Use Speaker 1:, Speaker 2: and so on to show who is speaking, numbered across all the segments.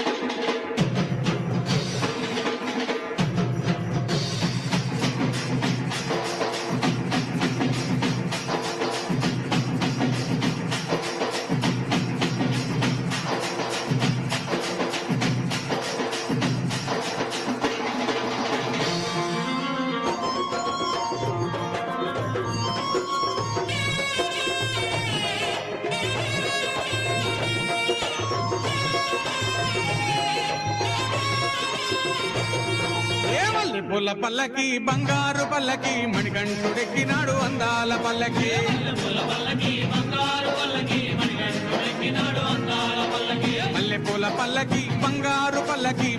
Speaker 1: thank you ఏమల్లి పల్లకి బంగారు పల్లకి మణికంఠుడెక్కినాడు అందాల పల్లకి. మల్లె పూల పల్లకి బంగారు పల్లకి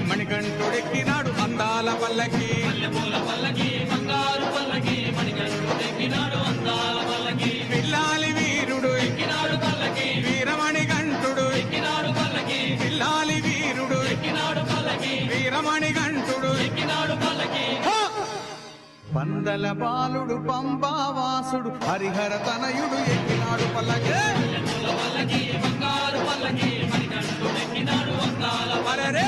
Speaker 1: మణికంఠుడెక్కినాడు అందాల పల్లకి. పిల్లాలి వీరుడు ఎక్కినాడు పల్లకి వీరమణి కంఠుడు. ఎక్కినాడు పల్లకి పిల్లాలి వీరుడు ఎక్కినాడు పల్లకి వీరమణి పందల బాలుడు పంబావాసుడు హరిహర తనయుడు ఎక్కినాడు పల్లకి అరెరే!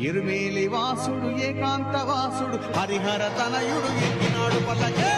Speaker 1: ఇరుమేలి వాసుడు ఏకాంత వాసుడు హరిహర తనయుడు ఎక్కినాడు పల్లకే.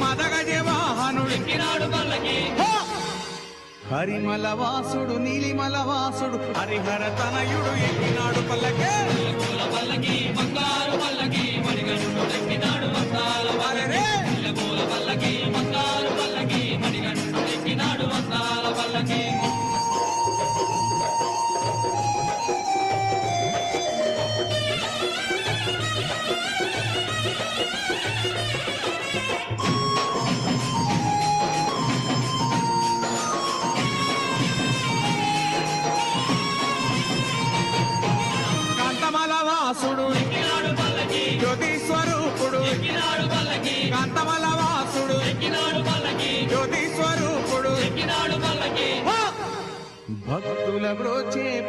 Speaker 1: మదగజ వాహనుడు హో! హరిమల వాసుడు నీలిమల వాసుడు హరిహర తనయుడు ఎక్కినాడు పల్లకే అరెరే!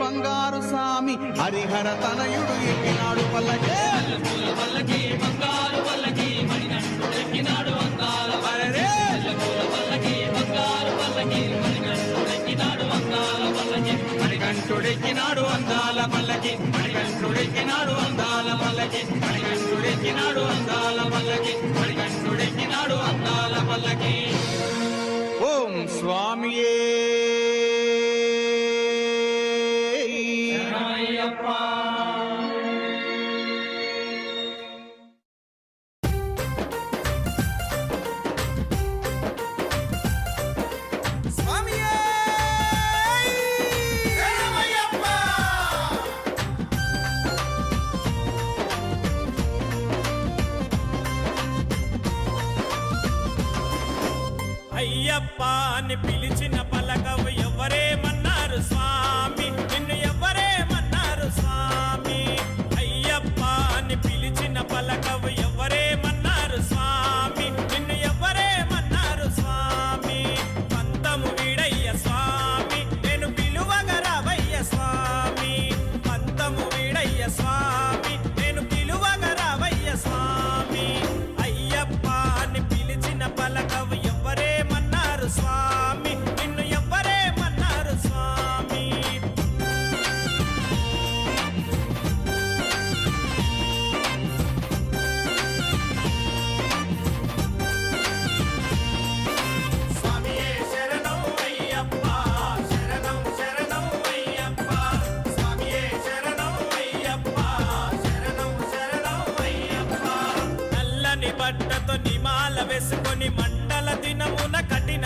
Speaker 1: బంగారు స్వామి హరిహర తనయుడు ఎక్కినాడు పల్లకే అరెరే! మణికంఠుడెక్కినాడు అందాల పల్లకి మణికంఠుడెక్కినాడు అందాల పల్లకి మణికంఠుడెక్కినాడు అందాల పల్లకి మణికంఠుడెక్కినాడు అందాల పల్లకి ఓం స్వామియే
Speaker 2: అయ్యప్ప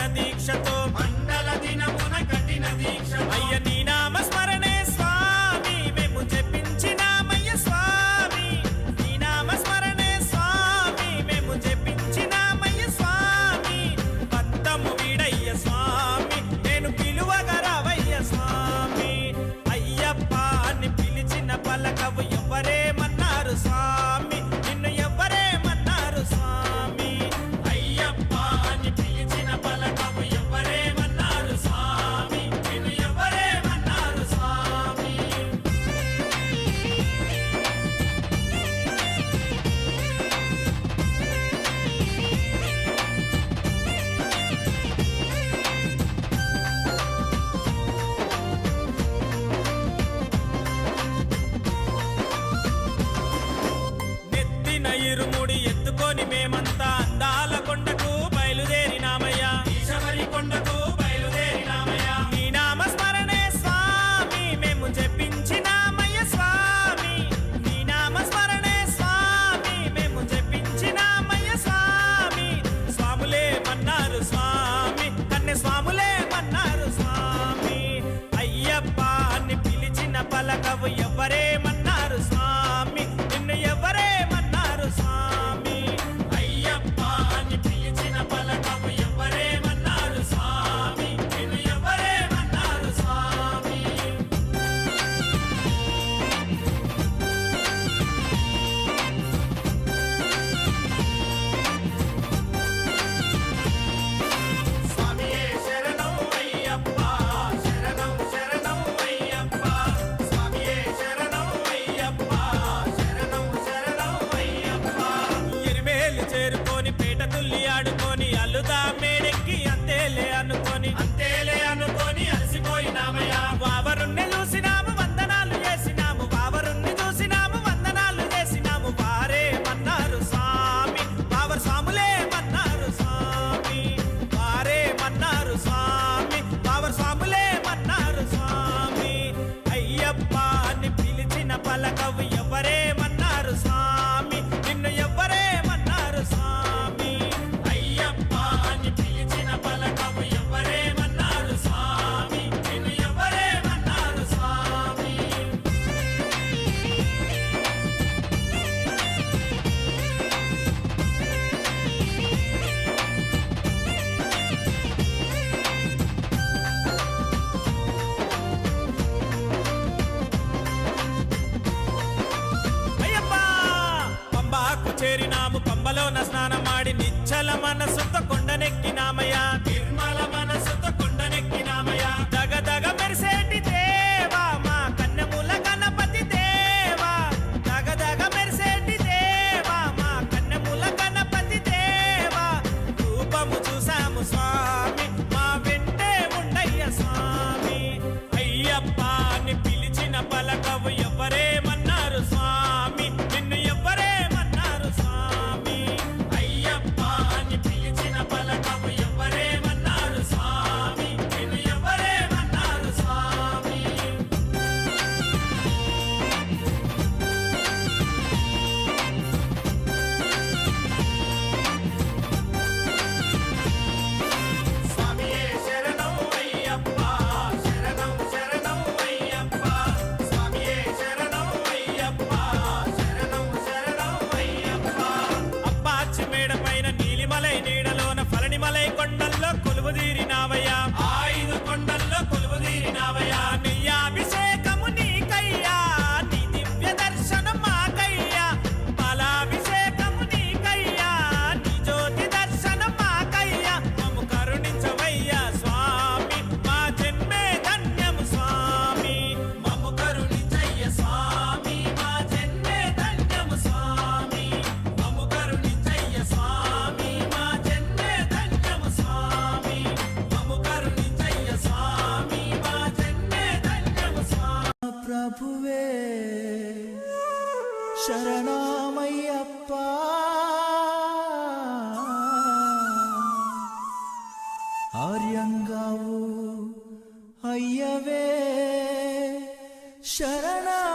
Speaker 3: దీక్షతో
Speaker 2: మండల దినమున కఠిన దీక్ష.
Speaker 3: అయ్య திருமுடி అనుకొని
Speaker 2: అంతేలే అనుకోని అలసిపోయినామయ్యా. ಸ್ನಾನ ಮಾಡಿ ನಿಚ್ಚಲ ಮನಸ್ಸು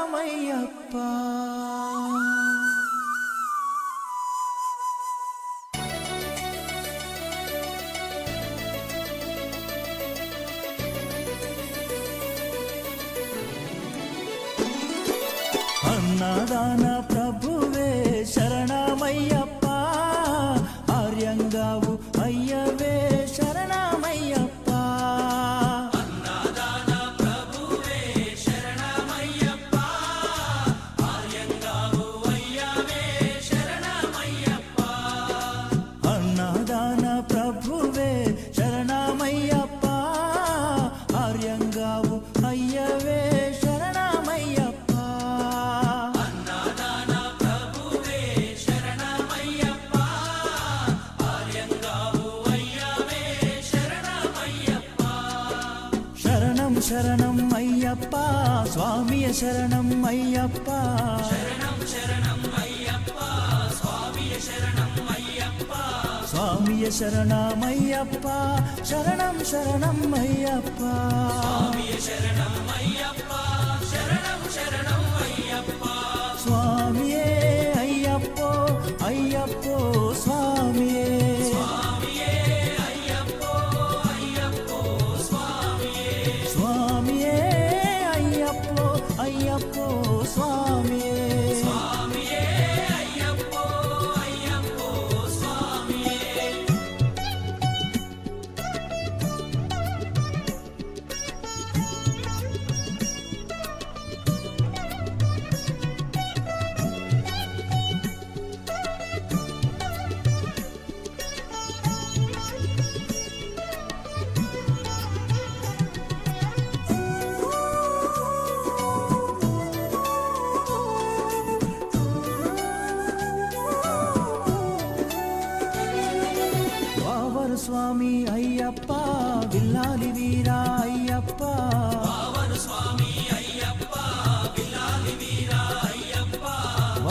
Speaker 2: ராமையப்பா స్వామియ శరణం అయ్యప్ప స్వామియ
Speaker 4: శరణమయ్యప్ప
Speaker 5: శరణం శరణం అయ్యప్ప స్వామియే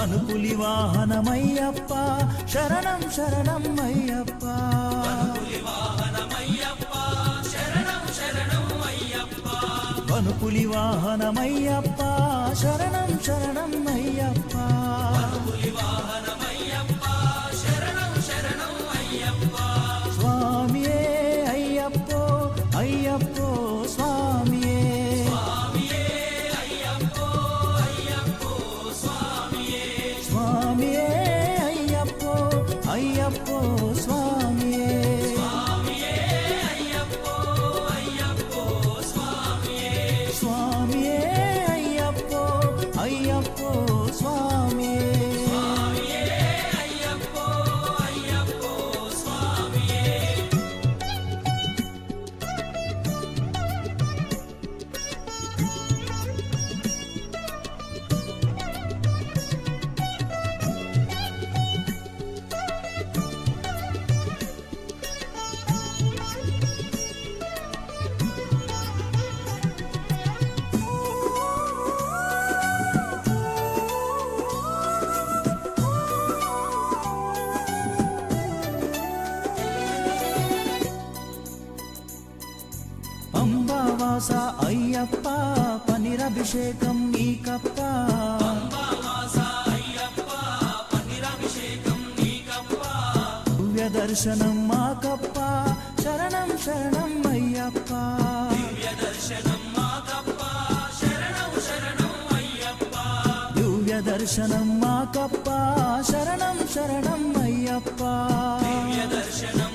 Speaker 5: వనుపులి వాహనమయ్యప్ప. శరణం శరణం అయ్యప్ప. వనుపులి వాహనమయ్యప్ప. శరణం శరణం అయ్యప్ప. అభిషేకం నీకప్ప దివ్య దర్శనం మాకప్ప శరణం శరణం అయ్యప్ప. దివ్య దర్శనం మాకప్ప శరణం శరణం అయ్యప్ప. దివ్య దర్శనం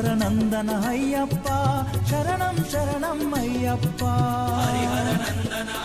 Speaker 5: హరిహర నందన అయ్యప్ప శరణం శరణం అయ్యప్ప స్వామియే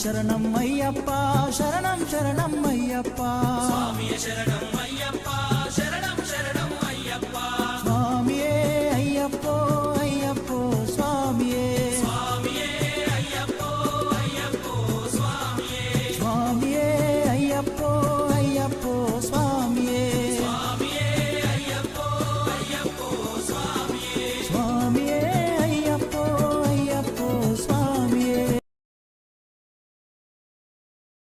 Speaker 5: స్వామి శరణం అయ్యప్ప శరణం శరణం అయ్యప్ప